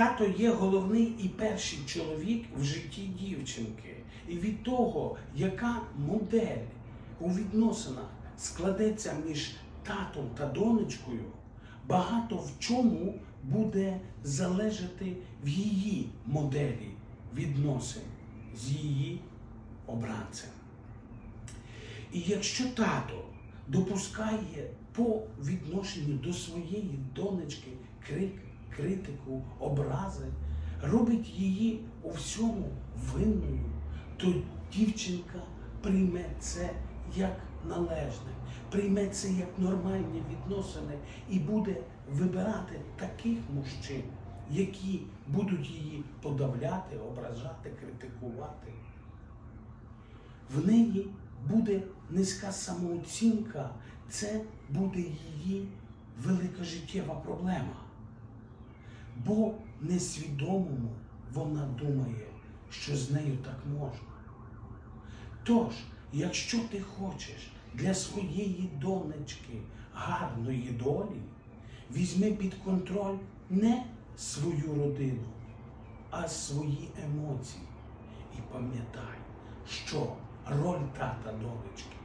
Тато є головний і перший чоловік в житті дівчинки. І від того, яка модель у відносинах складеться між татом та донечкою, багато в чому буде залежати в її моделі відносин з її обранцем. І якщо тато допускає по відношенню до своєї донечки крик, критику, образи, робить її у всьому винною, то дівчинка прийме це як належне, прийме це як нормальні відносини і буде вибирати таких мужчин, які будуть її подавляти, ображати, критикувати в неї буде низька самооцінка, це буде її велика життєва проблема. Бо несвідомому вона думає, що з нею так можна. Тож, якщо ти хочеш для своєї донечки гарної долі, візьми під контроль не свою родину, а свої емоції. І пам'ятай, що роль тата донечки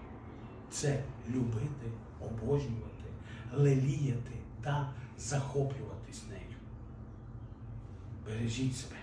це любити, обожнювати, леліяти та захоплюватись нею. Бережіть себе.